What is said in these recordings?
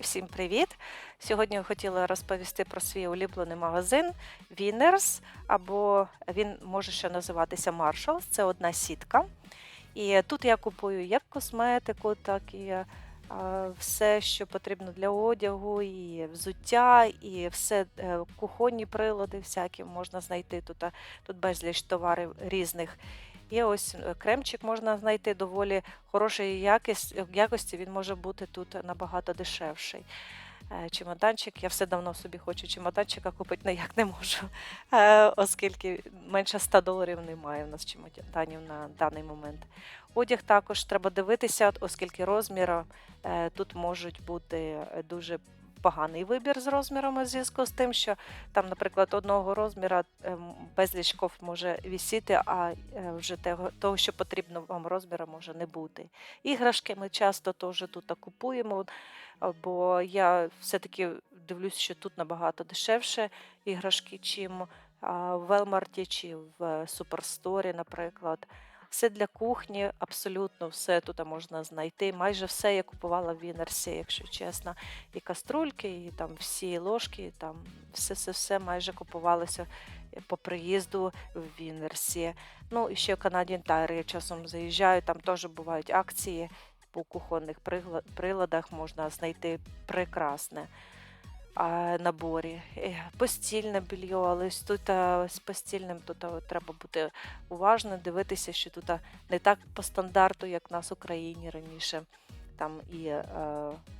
Всім привіт! Сьогодні я хотіла розповісти про свій улюблений магазин Winners, або він може ще називатися Marshalls. Це одна сітка. І тут я купую як косметику, так і все, що потрібно для одягу, і взуття, і все е, кухонні прилади всякі можна знайти тут. Тут безліч товарів різних. І ось е, кремчик можна знайти доволі хорошої якості, він може бути тут набагато дешевший. Е, Чемоданчик, я все давно собі хочу чемоданчика купити, ніяк не можу, е, оскільки менше 100 доларів немає у нас чемоданів на даний момент. Одяг також треба дивитися, оскільки розміри е, тут можуть бути дуже поганий вибір з розмірами в зв'язку з тим, що там, наприклад, одного розміра ем, безліч кофт може вісіти, а е, вже того, що потрібно вам розміра, може не бути. Іграшки ми часто теж тут купуємо, бо я все-таки дивлюсь, що тут набагато дешевше іграшки, чим в Велмарті чи в Суперсторі, наприклад. Все для кухні, абсолютно все тут можна знайти. Майже все я купувала в Вінерсі, якщо чесно. І каструльки, і там всі ложки, і там все, все, все майже купувалося по приїзду в Вінерсі. Ну і ще в Canadian Tire я часом заїжджаю, там теж бувають акції по кухонних приладах можна знайти прекрасне наборі. Е, Постільне белье, але ось тут з постільним тут треба бути уважним, дивитися, що тут не так по стандарту, як в нас в Україні раніше. Там і е,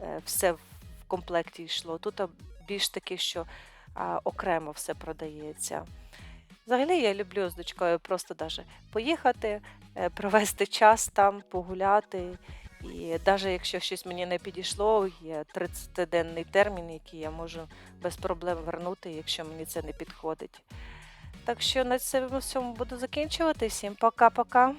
е, все в комплекті йшло. Тут більш таки, що окремо все продається. Взагалі я люблю з дочкою просто даже поїхати, е, провести час там, погуляти. І навіть якщо щось мені не підійшло, є 30-денний термін, який я можу без проблем вернути, якщо мені це не підходить. Так що на цьому всьому буду закінчувати. Всім пока-пока.